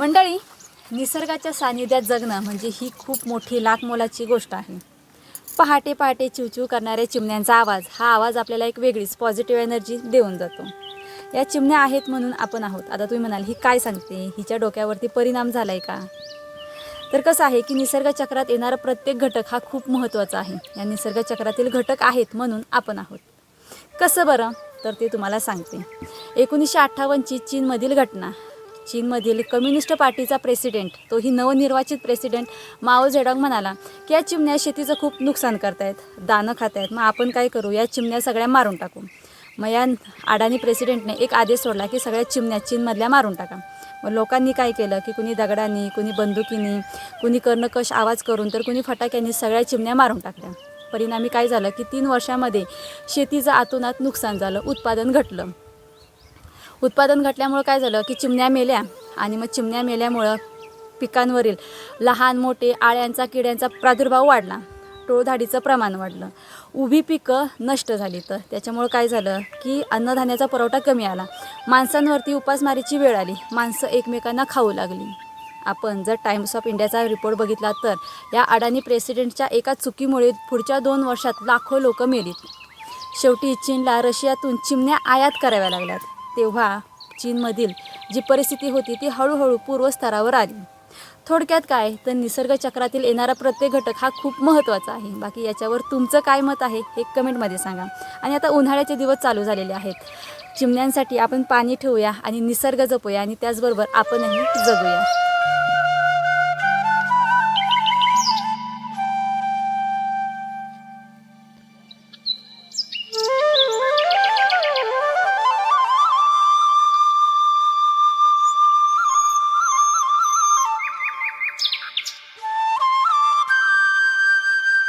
मंडळी निसर्गाच्या सानिध्यात जगणं म्हणजे ही खूप मोठी लाख मोलाची गोष्ट आहे. पहाटे पहाटे चिवचिव करणाऱ्या चिमण्यांचा आवाज हा आवाज आपल्याला एक वेगळीच पॉझिटिव्ह एनर्जी देऊन जातो. या चिमण्या आहेत म्हणून आपण आहोत. आता तुम्ही म्हणाल ही काय सांगते? हिच्या डोक्यावरती परिणाम झाला आहे का? तर कसं आहे की निसर्ग चक्रात येणारा प्रत्येक घटक हा खूप महत्त्वाचा आहे. या निसर्ग चक्रातील घटक आहेत म्हणून आपण आहोत. कसं बरं? तर ते तुम्हाला सांगते. एकोणीसशे अठ्ठावन्नची चीनमधील घटना. चीनमधील कम्युनिस्ट पार्टीचा प्रेसिडेंट तोही नवनिर्वाचित प्रेसिडेंट माओ झेडॉंग म्हणाला की या चिमण्या शेतीचं खूप नुकसान करतायत दाणं खात आहेत मग आपण काय करू? या चिमण्या सगळ्या मारून टाकू. मग या अडाणी प्रेसिडेंटने एक आदेश सोडला की सगळ्या चिमण्या चीनमधल्या मारून टाका. मग लोकांनी काय केलं की कुणी दगडांनी कुणी बंदुकीनी कुणी कर्णकश आवाज करून तर कुणी फटाक्यांनी सगळ्या चिमण्या मारून टाकल्या. परिणामी काय झालं की तीन वर्षामध्ये शेतीचं आतोनात नुकसान झालं उत्पादन घटलं. उत्पादन घटल्यामुळं काय झालं की चिमण्या मेल्या आणि मग चिमण्या मेल्यामुळं पिकांवरील लहान मोठे आळ्यांचा किड्यांचा प्रादुर्भाव वाढला. टोळधाडीचं प्रमाण वाढलं. उभी पिकं नष्ट झाली. तर त्याच्यामुळं काय झालं की अन्नधान्याचा पुरवठा कमी आला. माणसांवरती उपासमारीची वेळ आली. माणसं एकमेकांना खाऊ लागली. आपण जर टाइम्स ऑफ इंडियाचा रिपोर्ट बघितला तर या अडाणी प्रेसिडेंटच्या एका चुकीमुळे पुढच्या दोन वर्षात लाखो लोक मेलीत. शेवटी चीनला रशियातून चिमण्या आयात कराव्या लागल्यात. तेव्हा चीनमधील जी परिस्थिती होती ती हळूहळू पूर्वस्थरावर आली. थोडक्यात काय? तर निसर्गचक्रातील येणारा प्रत्येक घटक हा खूप महत्त्वाचा आहे. बाकी याच्यावर तुमचं काय मत आहे हे कमेंटमध्ये सांगा. आणि आता उन्हाळ्याचे दिवस चालू झालेले आहेत. चिमण्यांसाठी आपण पाणी ठेवूया आणि निसर्ग जपूया आणि त्याचबरोबर आपणही जगूया.